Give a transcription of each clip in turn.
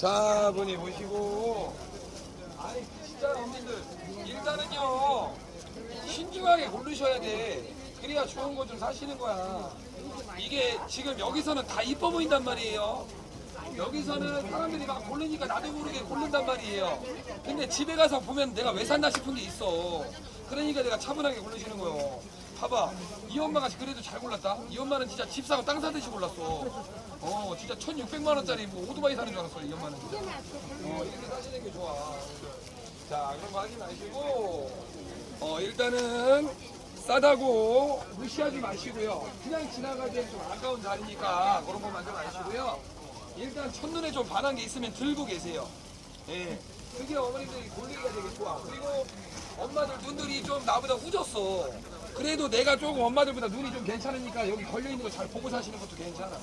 자, 분이 보시고. 아니, 진짜 어머님들. 일단은요, 신중하게 고르셔야 돼. 그래야 좋은 거 좀 사시는 거야. 이게 지금 여기서는 다 이뻐 보인단 말이에요. 여기서는 사람들이 막 고르니까 나도 모르게 고른단 말이에요. 근데 집에 가서 보면 내가 왜 샀나 싶은 게 있어. 그러니까 내가 차분하게 고르시는 거예요. 봐봐. 이 엄마가 그래도 잘 골랐다. 이 엄마는 진짜 집 사고 땅 사듯이 골랐어. 어, 진짜 1,600만 원짜리 뭐 오토바이 사는 줄 알았어. 이 엄마는. 어, 이렇게 사시는 게 좋아. 자, 거 하지 마시고, 어, 일단은 싸다고 무시하지 마시고요. 그냥 지나가기엔 좀 아까운 자리니까 그런 거 만들어 마시고요. 일단 첫눈에 좀 반한 게 있으면 들고 계세요. 예. 그게 어머님들이 골리기가 되게 좋아. 그리고 엄마들 눈들이 좀 나보다 후졌어. 그래도 내가 조금 엄마들보다 눈이 좀 괜찮으니까 여기 걸려있는 거 잘 보고 사시는 것도 괜찮아.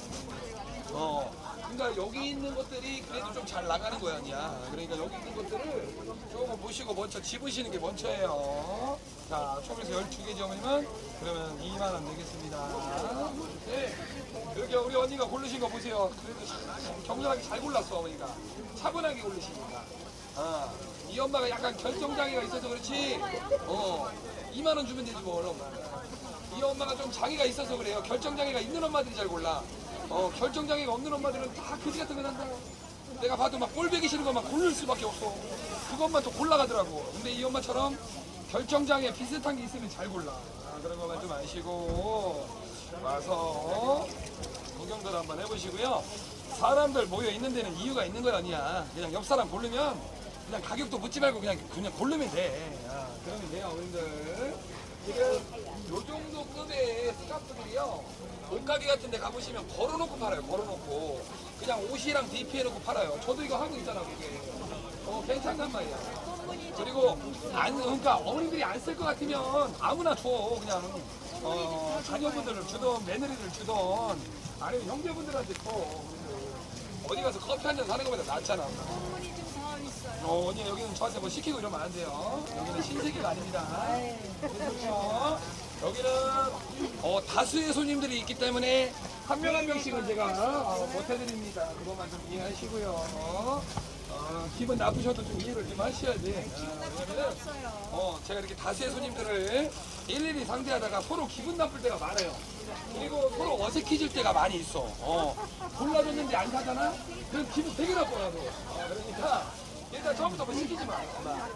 어. 그러니까 여기 있는 것들이 그래도 좀 잘 나가는 거야, 아니야. 그러니까 여기 있는 것들을 조금 보시고 먼저 집으시는 게 먼저예요. 자, 총에서 12개 정이면 그러면 2만원 내겠습니다. 네. 여기 우리 언니가 고르신 거 보세요. 그래도 참 경솔하게 잘 골랐어, 어머니가. 차분하게 고르시니까. 아, 이 엄마가 약간 결정장애가 있어서 그렇지. 어, 2만 원 주면 되지 뭐, 얼른. 이 엄마가 좀 장애가 있어서 그래요. 결정장애가 있는 엄마들이 잘 골라. 어, 결정장애가 없는 엄마들은 다 그지 같은 거 한다. 내가 봐도 막 꼴배기 싫은 것만 고를 수밖에 없어. 그것만 또 골라가더라고. 근데 이 엄마처럼 결정장애 비슷한 게 있으면 잘 골라. 아, 그런 것만 좀 아시고 와서 구경들 한번 해보시고요. 사람들 모여 있는 데는 이유가 있는 거야 아니야. 그냥 옆 사람 고르면 그냥 가격도 묻지 말고 그냥 그냥 고르면 돼. 아, 그러면 돼요, 어머님들. 요 정도 급의 스카프들이요. 옷가게 같은 데 가보시면 걸어놓고 팔아요, 걸어놓고. 그냥 옷이랑 DP해놓고 팔아요. 저도 이거 하고 있잖아, 그게. 어, 괜찮단 말이야. 그리고, 안, 그러니까 어머님들이 안 쓸 것 같으면 아무나 줘, 그냥. 어, 자녀분들을 주던, 며느리를 주던, 아니면 형제분들한테 줘. 어디 가서 커피 한 잔 사는 것보다 낫잖아. 어, 언니 여기는 저한테 뭐 시키고 이러면 안 돼요. 여기는 신세계가 아닙니다. 그렇죠. 여기는 어, 다수의 손님들이 있기 때문에 한 명 한 명씩은 제가 어, 못 해드립니다. 그것만 좀 이해하시고요. 어, 기분 나쁘셔도 좀 이해를 좀 하셔야지. 어, 왜냐면은 어, 제가 이렇게 다수의 손님들을 일일이 상대하다가 서로 기분 나쁠 때가 많아요. 그리고 서로 어색해질 때가 많이 있어. 어, 골라줬는데 안 사잖아? 그럼 기분 되게 나빠가지고. 어, 그러니까 일단 처음부터 뭐 시키지 마. 엄마.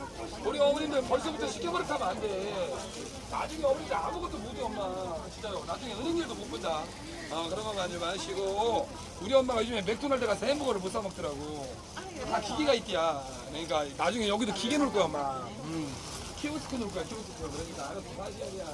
우리 어머님들 벌써부터 시켜버릇 하면 안 돼. 나중에 어머니들 아무것도 못해, 엄마. 진짜요. 나중에 은행 일도 못 본다. 어, 그런 거 하지 마시고. 우리 엄마가 요즘에 맥도날드 가서 햄버거를 못 사 먹더라고. 다 기계가 있디야. 그러니까 나중에 여기도 기계 놓을 거야, 엄마. 음. 키오스크 놓을 거야, 키오스크. 그러니까 알아서 사셔야 돼.